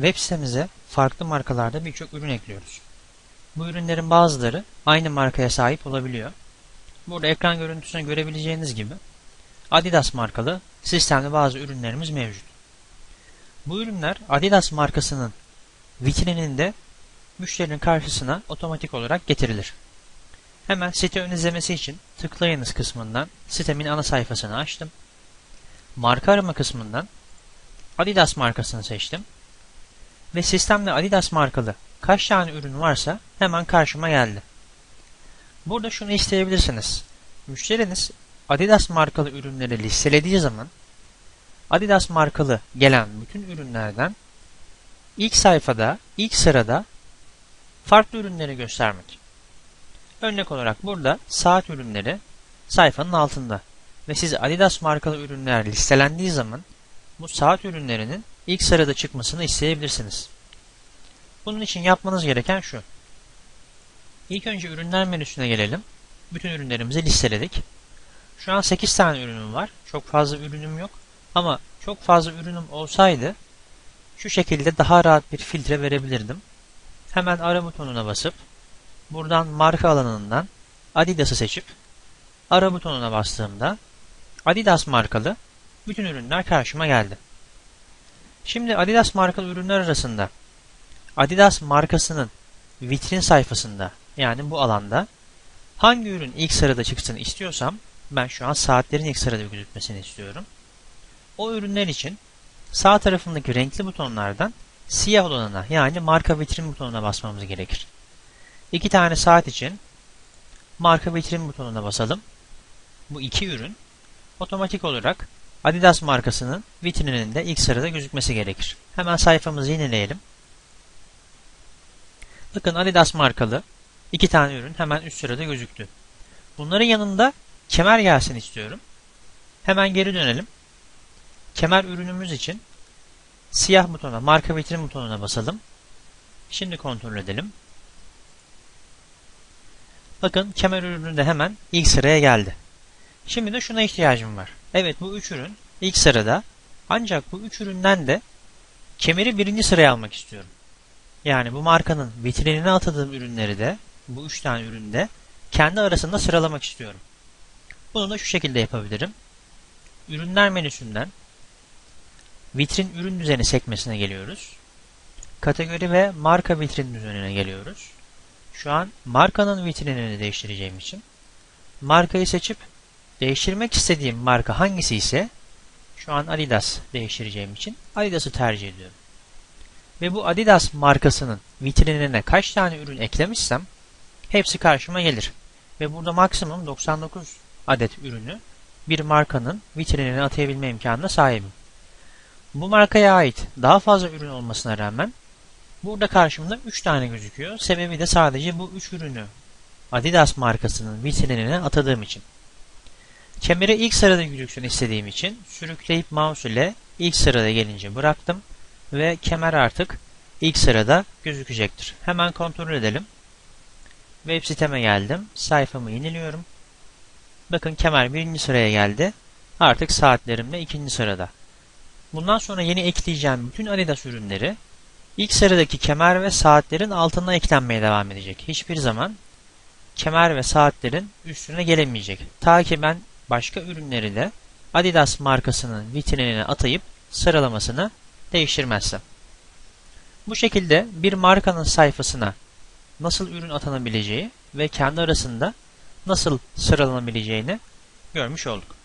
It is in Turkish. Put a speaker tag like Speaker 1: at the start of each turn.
Speaker 1: Web sitemize farklı markalarda birçok ürün ekliyoruz. Bu ürünlerin bazıları aynı markaya sahip olabiliyor. Burada ekran görüntüsüne görebileceğiniz gibi Adidas markalı sistemli bazı ürünlerimiz mevcut. Bu ürünler Adidas markasının vitrininde müşterinin karşısına otomatik olarak getirilir. Hemen site ön izlemesi için tıklayınız kısmından sitemin ana sayfasını açtım. Marka arama kısmından Adidas markasını seçtim. Ve sistemde Adidas markalı kaç tane ürün varsa hemen karşıma geldi. Burada şunu isteyebilirsiniz. Müşteriniz Adidas markalı ürünleri listelediği zaman Adidas markalı gelen bütün ürünlerden ilk sayfada, ilk sırada farklı ürünleri göstermek. Örnek olarak burada saat ürünleri sayfanın altında ve siz Adidas markalı ürünler listelendiği zaman bu saat ürünlerinin ilk sırada çıkmasını isteyebilirsiniz. Bunun için yapmanız gereken şu. İlk önce ürünler menüsüne gelelim. Bütün ürünlerimizi listeledik. Şu an 8 tane ürünüm var. Çok fazla ürünüm yok. Ama çok fazla ürünüm olsaydı şu şekilde daha rahat bir filtre verebilirdim. Hemen ara butonuna basıp buradan marka alanından Adidas'ı seçip ara butonuna bastığımda Adidas markalı bütün ürünler karşıma geldi. Şimdi Adidas markalı ürünler arasında Adidas markasının vitrin sayfasında yani bu alanda hangi ürün ilk sırada çıksın istiyorsam ben şu an saatlerin ilk sırada gözükmesini istiyorum. O ürünler için sağ tarafındaki renkli butonlardan siyah olanına yani marka vitrin butonuna basmamız gerekir. İki tane saat için marka vitrin butonuna basalım. Bu iki ürün otomatik olarak Adidas markasının vitrininin de ilk sırada gözükmesi gerekir. Hemen sayfamızı yenileyelim. Bakın Adidas markalı iki tane ürün hemen üst sırada gözüktü. Bunların yanında kemer gelsin istiyorum. Hemen geri dönelim. Kemer ürünümüz için siyah butona, marka vitrin butonuna basalım. Şimdi kontrol edelim. Bakın kemer ürünü de hemen ilk sıraya geldi. Şimdi de şuna ihtiyacım var. Evet bu üç ürün ilk sırada ancak bu üç üründen de kemeri birinci sıraya almak istiyorum. Yani bu markanın vitrinine atadığım ürünleri de bu üç tane üründe kendi arasında sıralamak istiyorum. Bunu da şu şekilde yapabilirim. Ürünler menüsünden vitrin ürün düzeni sekmesine geliyoruz. Kategori ve marka vitrin düzenine geliyoruz. Şu an markanın vitrinini değiştireceğim için markayı seçip değiştirmek istediğim marka hangisi ise şu an Adidas değiştireceğim için Adidas'ı tercih ediyorum. Ve bu Adidas markasının vitrinine kaç tane ürün eklemişsem hepsi karşıma gelir. Ve burada maksimum 99 adet ürünü bir markanın vitrinine atayabilme imkanına sahibim. Bu markaya ait daha fazla ürün olmasına rağmen burada karşımda 3 tane gözüküyor. Sebebi de sadece bu 3 ürünü Adidas markasının vitrinine atadığım için. Kemeri ilk sırada gözüksün istediğim için sürükleyip mouse ile ilk sırada gelince bıraktım ve kemer artık ilk sırada gözükecektir. Hemen kontrol edelim. Web siteme geldim. Sayfamı yeniliyorum. Bakın kemer birinci sıraya geldi. Artık saatlerim de ikinci sırada. Bundan sonra yeni ekleyeceğim bütün Adidas ürünleri ilk sıradaki kemer ve saatlerin altına eklenmeye devam edecek. Hiçbir zaman kemer ve saatlerin üstüne gelemeyecek. Ta ki ben başka ürünleri de Adidas markasının vitrinine atayıp sıralamasını değiştirmezsem. Bu şekilde bir markanın sayfasına nasıl ürün atanabileceği ve kendi arasında nasıl sıralanabileceğini görmüş olduk.